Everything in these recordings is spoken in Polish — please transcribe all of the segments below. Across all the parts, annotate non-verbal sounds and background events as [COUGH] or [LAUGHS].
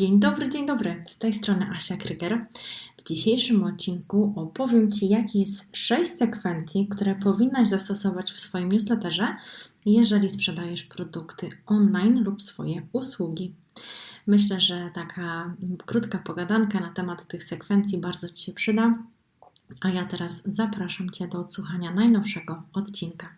Dzień dobry, dzień dobry. Z tej strony Asia Kryger. W dzisiejszym odcinku opowiem Ci, jakie jest 6 sekwencji, które powinnaś zastosować w swoim newsletterze, jeżeli sprzedajesz produkty online lub swoje usługi. Myślę, że taka krótka pogadanka na temat tych sekwencji bardzo Ci się przyda. A ja teraz zapraszam Cię do odsłuchania najnowszego odcinka.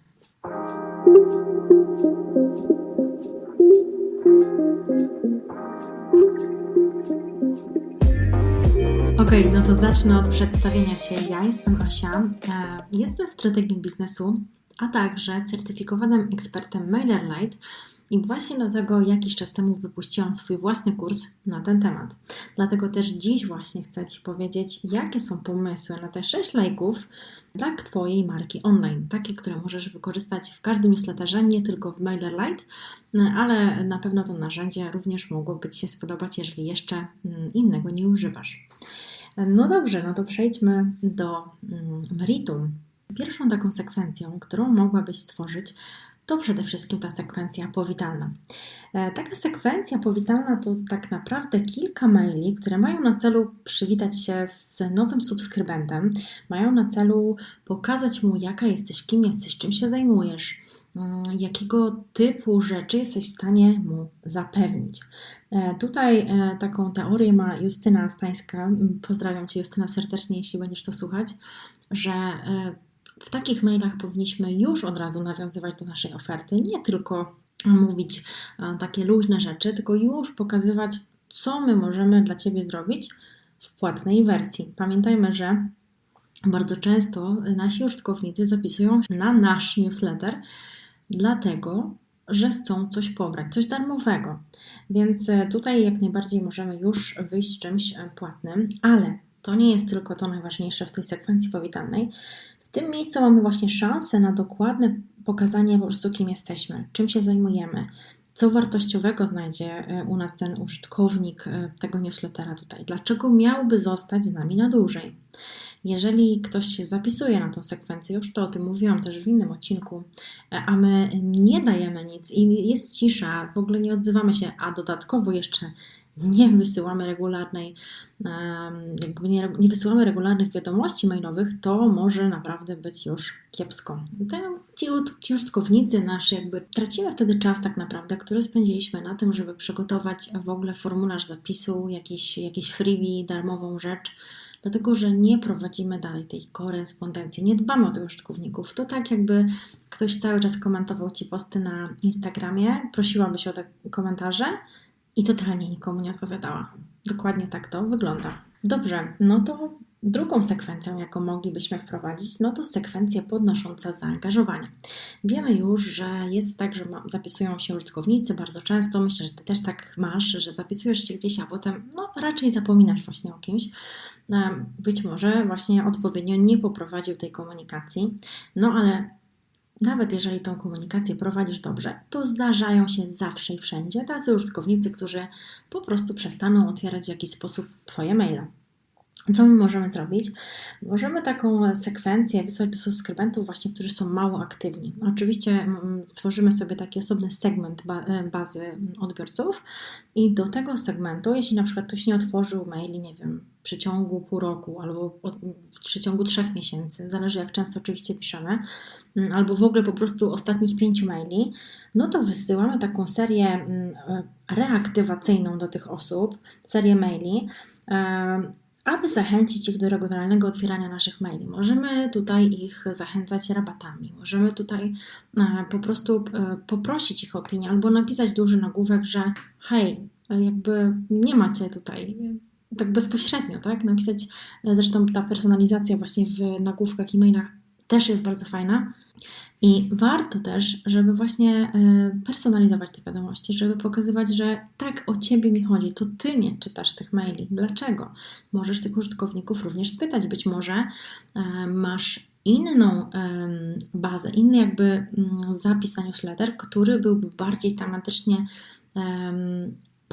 Ok, no to zacznę od przedstawienia się. Ja jestem Asia, e, jestem strategiem biznesu, a także certyfikowanym ekspertem MailerLite i właśnie dlatego jakiś czas temu wypuściłam swój własny kurs na ten temat. Dlatego też dziś właśnie chcę Ci powiedzieć, jakie są pomysły na te 6 lajków dla Twojej marki online. Takie, które możesz wykorzystać w każdym newsletterze, nie tylko w MailerLite, ale na pewno to narzędzie również mogłoby Ci się spodobać, jeżeli jeszcze mm, innego nie używasz. No dobrze, no to przejdźmy do mm, meritum. Pierwszą taką sekwencją, którą mogłabyś stworzyć, to przede wszystkim ta sekwencja powitalna. E, taka sekwencja powitalna to tak naprawdę kilka maili, które mają na celu przywitać się z nowym subskrybentem, mają na celu pokazać mu, jaka jesteś, kim jesteś, czym się zajmujesz, jakiego typu rzeczy jesteś w stanie mu zapewnić. E, tutaj e, taką teorię ma Justyna Stańska. Pozdrawiam Cię, Justyna, serdecznie, jeśli będziesz to słuchać, że w takich mailach powinniśmy już od razu nawiązywać do naszej oferty, nie tylko mówić e, takie luźne rzeczy, tylko już pokazywać, co my możemy dla Ciebie zrobić w płatnej wersji. Pamiętajmy, że bardzo często nasi użytkownicy zapisują na nasz newsletter, dlatego że chcą coś pobrać, coś darmowego. Więc e, tutaj jak najbardziej możemy już wyjść z czymś e, płatnym, ale to nie jest tylko to najważniejsze w tej sekwencji powitalnej. W tym miejscu mamy właśnie szansę na dokładne pokazanie po prostu, kim jesteśmy, czym się zajmujemy, co wartościowego znajdzie e, u nas ten użytkownik tego newslettera tutaj, dlaczego miałby zostać z nami na dłużej. Jeżeli ktoś się zapisuje na tą sekwencję, już to o tym mówiłam też w innym odcinku, e, a my nie dajemy nic i jest cisza, w ogóle nie odzywamy się, a dodatkowo jeszcze nie wysyłamy regularnej, jakby nie, nie wysyłamy regularnych wiadomości mailowych, to może naprawdę być już kiepsko. Ci, ci użytkownicy nasz jakby tracimy wtedy czas tak naprawdę, który spędziliśmy na tym, żeby przygotować w ogóle formularz zapisu, jakiś, jakiś freebie, darmową rzecz, dlatego że nie prowadzimy dalej tej korespondencji, nie dbamy o tych użytkowników. To tak jakby ktoś cały czas komentował Ci posty na Instagramie, prosiłabyś o te komentarze, i totalnie nikomu nie odpowiadała. Dokładnie tak to wygląda. Dobrze, no to drugą sekwencją, jaką moglibyśmy wprowadzić, no to sekwencja podnosząca zaangażowanie. Wiemy już, że jest tak, że zapisują się użytkownicy bardzo często. Myślę, że Ty też tak masz, że zapisujesz się gdzieś, a potem no, raczej zapominasz właśnie o kimś. Być może właśnie odpowiednio nie poprowadził tej komunikacji, no ale nawet jeżeli tą komunikację prowadzisz dobrze, to zdarzają się zawsze i wszędzie tacy użytkownicy, którzy po prostu przestaną otwierać w jakiś sposób Twoje maile. Co my możemy zrobić? Możemy taką sekwencję wysłać do subskrybentów, właśnie, którzy są mało aktywni. Oczywiście stworzymy sobie taki osobny segment e, bazy odbiorców i do tego segmentu, jeśli na przykład ktoś nie otworzył maili, nie wiem, w przeciągu pół roku albo w przeciągu trzech miesięcy, zależy jak często oczywiście piszemy, albo w ogóle po prostu ostatnich pięciu maili, no to wysyłamy taką serię e, reaktywacyjną do tych osób, serię maili, e, aby zachęcić ich do regularnego otwierania naszych maili. Możemy tutaj ich zachęcać rabatami, możemy tutaj e, po prostu e, poprosić ich opinię albo napisać duży nagłówek, że hej, jakby nie macie tutaj tak bezpośrednio, tak? Napisać, e, zresztą ta personalizacja właśnie w nagłówkach i mailach też jest bardzo fajna. I warto też, żeby właśnie e, personalizować te wiadomości, żeby pokazywać, że tak o ciebie mi chodzi, to ty nie czytasz tych maili. Dlaczego? Możesz tych użytkowników również spytać. Być może e, masz inną bazę, inny jakby mm, zapis na newsletter, który byłby bardziej tematycznie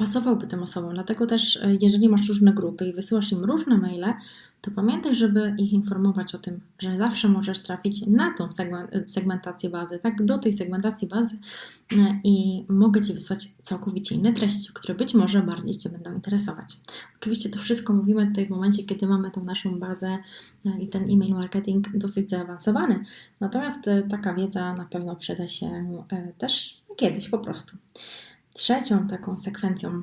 pasowałby tym osobom. Dlatego też, e, jeżeli masz różne grupy i wysyłasz im różne maile, to pamiętaj, żeby ich informować o tym, że zawsze możesz trafić na tą segmentację bazy, tak, do tej segmentacji bazy e, i mogę Ci wysłać całkowicie inne treści, które być może bardziej Cię będą interesować. Oczywiście to wszystko mówimy tutaj w momencie, kiedy mamy tą naszą bazę e, i ten e-mail marketing dosyć zaawansowany. Natomiast taka wiedza na pewno przyda się też kiedyś po prostu. Trzecią taką sekwencją,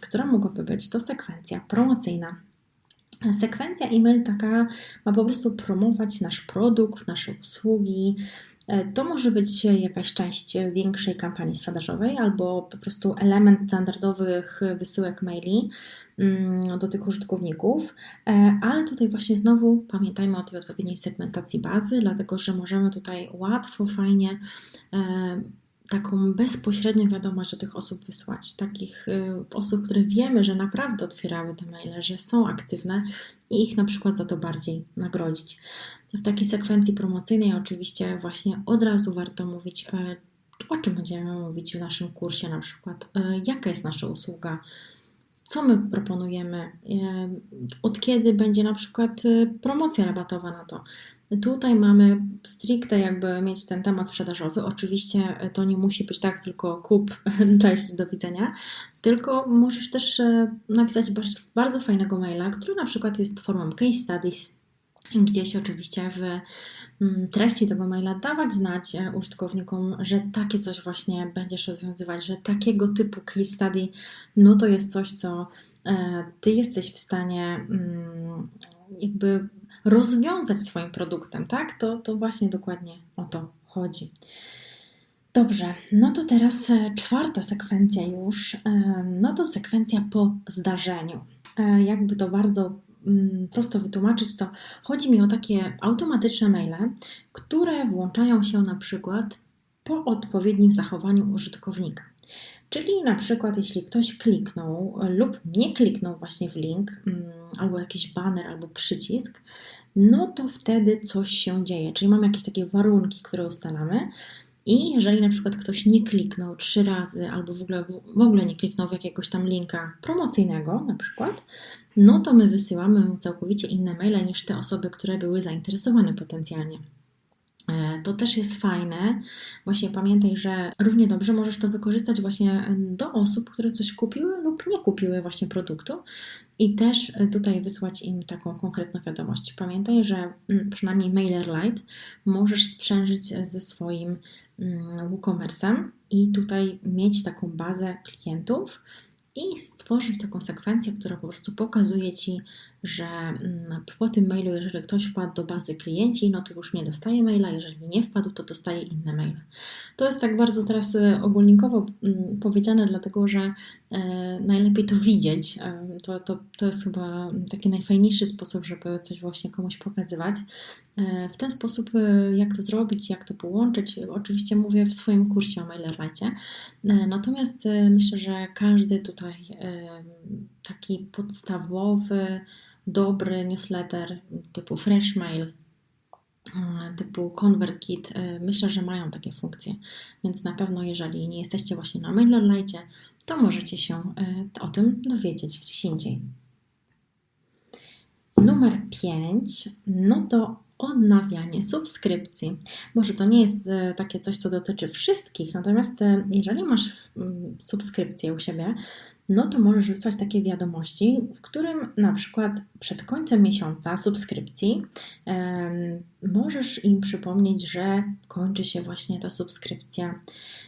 która mogłaby być, to sekwencja promocyjna. Sekwencja e-mail taka ma po prostu promować nasz produkt, nasze usługi. E, to może być jakaś część większej kampanii sprzedażowej albo po prostu element standardowych wysyłek maili mm, do tych użytkowników, e, ale tutaj właśnie znowu pamiętajmy o tej odpowiedniej segmentacji bazy, dlatego że możemy tutaj łatwo, fajnie taką bezpośrednią wiadomość do tych osób wysłać. Takich y, osób, które wiemy, że naprawdę otwierały te maile, że są aktywne i ich na przykład za to bardziej nagrodzić. W takiej sekwencji promocyjnej oczywiście właśnie od razu warto mówić, e, o czym będziemy mówić w naszym kursie na przykład, e, jaka jest nasza usługa, co my proponujemy, e, od kiedy będzie na przykład promocja rabatowa na to. Tutaj mamy stricte jakby mieć ten temat sprzedażowy. Oczywiście to nie musi być tak tylko kup, [LAUGHS] cześć, do widzenia, tylko możesz też e, napisać bardzo fajnego maila, który na przykład jest formą case studies, gdzieś oczywiście w mm, treści tego maila dawać znać e, użytkownikom, że takie coś właśnie będziesz rozwiązywać, że takiego typu case study, no to jest coś, co e, ty jesteś w stanie mm, jakby rozwiązać swoim produktem, tak? To, to właśnie dokładnie o to chodzi. Dobrze, no to teraz e, czwarta sekwencja już, no to sekwencja po zdarzeniu. E, jakby to bardzo mm, prosto wytłumaczyć, to chodzi mi o takie automatyczne maile, które włączają się na przykład po odpowiednim zachowaniu użytkownika. Czyli na przykład, jeśli ktoś kliknął lub nie kliknął właśnie w link, mm, albo jakiś banner, albo przycisk, no to wtedy coś się dzieje. Czyli mamy jakieś takie warunki, które ustalamy. I jeżeli na przykład ktoś nie kliknął trzy razy, albo w ogóle, w ogóle nie kliknął w jakiegoś tam linka promocyjnego, na przykład, no to my wysyłamy całkowicie inne maile niż te osoby, które były zainteresowane potencjalnie. E, to też jest fajne. Właśnie pamiętaj, że równie dobrze możesz to wykorzystać właśnie do osób, które coś kupiły lub nie kupiły właśnie produktu i też tutaj wysłać im taką konkretną wiadomość. Pamiętaj, że mm, przynajmniej MailerLite możesz sprzężyć ze swoim mm, WooCommerce'em i tutaj mieć taką bazę klientów, i stworzyć taką sekwencję, która po prostu pokazuje Ci, że mm, po tym mailu, jeżeli ktoś wpadł do bazy klienci, no to już nie dostaje maila, jeżeli nie wpadł, to dostaje inne maile. To jest tak bardzo teraz e, ogólnikowo mm, powiedziane, dlatego że e, najlepiej to widzieć. E, to, to, to jest chyba taki najfajniejszy sposób, żeby coś właśnie komuś pokazywać. W ten sposób, jak to zrobić, jak to połączyć, oczywiście mówię w swoim kursie o MailerLite. Natomiast myślę, że każdy tutaj taki podstawowy, dobry newsletter typu Freshmail, typu ConvertKit, myślę, że mają takie funkcje. Więc na pewno, jeżeli nie jesteście właśnie na MailerLite, to możecie się o tym dowiedzieć gdzieś indziej. Numer 5, no to odnawianie subskrypcji. Może to nie jest e, takie coś, co dotyczy wszystkich, natomiast e, jeżeli masz mm, subskrypcję u siebie, no to możesz wysłać takie wiadomości, w którym na przykład przed końcem miesiąca subskrypcji możesz im przypomnieć, że kończy się właśnie ta subskrypcja,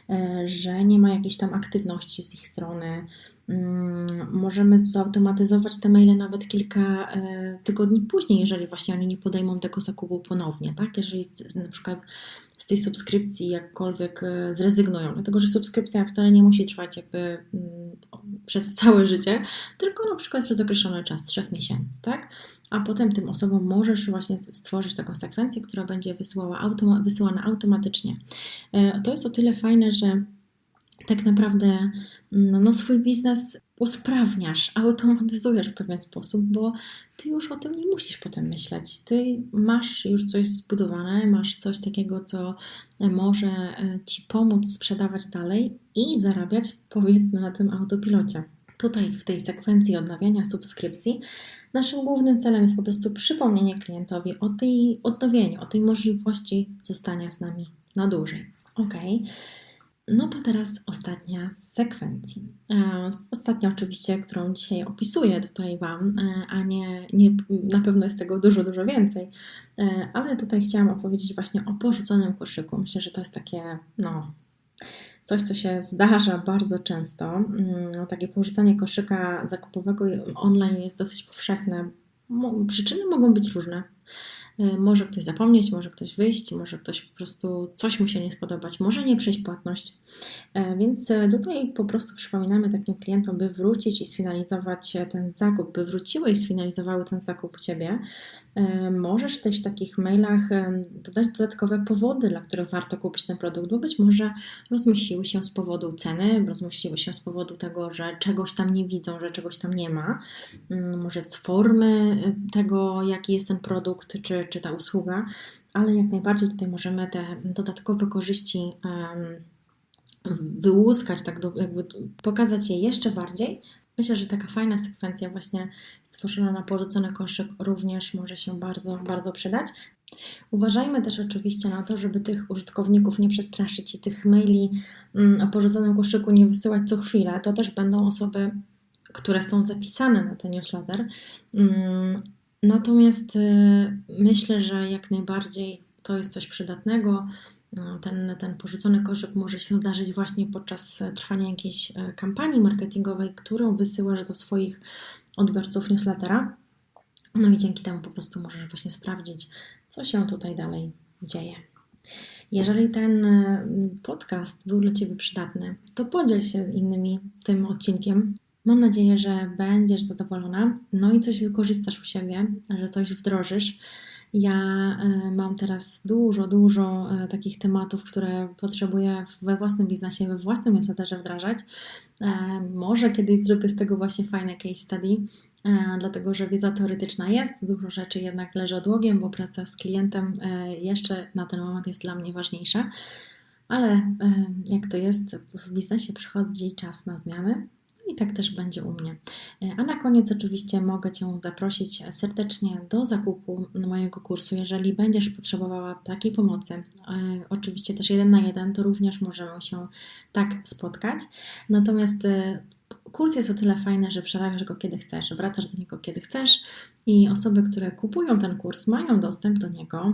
um, że nie ma jakiejś tam aktywności z ich strony. Um, możemy zautomatyzować te maile nawet kilka e, tygodni później, jeżeli właśnie oni nie podejmą tego zakupu ponownie, tak? Jeżeli na przykład z tej subskrypcji jakkolwiek e, zrezygnują, dlatego że subskrypcja wcale nie musi trwać jakby mm, przez całe życie, tylko na przykład przez określony czas, trzech miesięcy, tak? A potem tym osobom możesz właśnie stworzyć taką sekwencję, która będzie wysyłała automa wysyłana automatycznie. E, to jest o tyle fajne, że tak naprawdę mm, no, swój biznes usprawniasz, automatyzujesz w pewien sposób, bo ty już o tym nie musisz potem myśleć. Ty masz już coś zbudowane, masz coś takiego, co może e, ci pomóc sprzedawać dalej i zarabiać, powiedzmy, na tym autopilocie. Tutaj w tej sekwencji odnawiania subskrypcji naszym głównym celem jest po prostu przypomnienie klientowi o tej odnowieniu, o tej możliwości zostania z nami na dłużej. Ok. No to teraz ostatnia z sekwencji. E, ostatnia oczywiście, którą dzisiaj opisuję tutaj Wam, e, a nie, nie na pewno jest tego dużo, dużo więcej, e, ale tutaj chciałam opowiedzieć właśnie o porzuconym koszyku. Myślę, że to jest takie, no, coś, co się zdarza bardzo często. Mm, takie porzucanie koszyka zakupowego online jest dosyć powszechne. Przyczyny mogą być różne. E, może ktoś zapomnieć, może ktoś wyjść, może ktoś po prostu coś mu się nie spodobać, może nie przejść płatność. E, więc e, tutaj po prostu przypominamy takim klientom, by wrócić i sfinalizować ten zakup, by wróciły i sfinalizowały ten zakup u Ciebie. Możesz też w takich mailach dodać dodatkowe powody, dla których warto kupić ten produkt, bo być może rozmyśliły się z powodu ceny, rozmyśliły się z powodu tego, że czegoś tam nie widzą, że czegoś tam nie ma, mm, może z formy tego, jaki jest ten produkt, czy, czy ta usługa, ale jak najbardziej tutaj możemy te dodatkowe korzyści wyłuskać, tak jakby pokazać je jeszcze bardziej. Myślę, że taka fajna sekwencja właśnie stworzona na porzucony koszyk również może się bardzo, bardzo przydać. Uważajmy też oczywiście na to, żeby tych użytkowników nie przestraszyć i tych maili mm, o porzuconym koszyku nie wysyłać co chwilę. To też będą osoby, które są zapisane na ten newsletter, mm, Natomiast y, myślę, że jak najbardziej to jest coś przydatnego. No, ten, ten porzucony koszyk może się zdarzyć właśnie podczas trwania jakiejś e, kampanii marketingowej, którą wysyłasz do swoich odbiorców newslettera. No i dzięki temu po prostu możesz właśnie sprawdzić, co się tutaj dalej dzieje. Jeżeli ten e, podcast był dla Ciebie przydatny, to podziel się innymi tym odcinkiem. Mam nadzieję, że będziesz zadowolona, no i coś wykorzystasz u siebie, że coś wdrożysz. Ja e, mam teraz dużo, dużo e, takich tematów, które potrzebuję we własnym biznesie, we własnym newsletterze wdrażać. E, może kiedyś zrobię z tego właśnie fajne case study, dlatego że wiedza teoretyczna jest, dużo rzeczy jednak leży odłogiem, bo praca z klientem jeszcze na ten moment jest dla mnie ważniejsza. Ale jak to jest, w biznesie przychodzi czas na zmiany i tak też będzie u mnie. E, a na koniec oczywiście mogę Cię zaprosić serdecznie do zakupu mojego kursu. Jeżeli będziesz potrzebowała takiej pomocy, e, oczywiście też jeden na jeden, to również możemy się tak spotkać. Natomiast e, kurs jest o tyle fajny, że przerabiasz go kiedy chcesz, wracasz do niego kiedy chcesz i osoby, które kupują ten kurs, mają dostęp do niego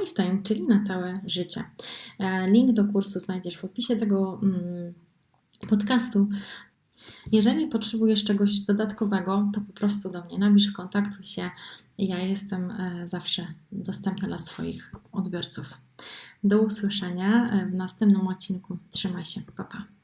lifetime, czyli na całe życie. Link do kursu znajdziesz w opisie tego mm, podcastu, jeżeli potrzebujesz czegoś dodatkowego, to po prostu do mnie napisz, skontaktuj się. Ja jestem e, zawsze dostępna dla swoich odbiorców. Do usłyszenia e, w następnym odcinku. Trzymaj się. Pa, pa.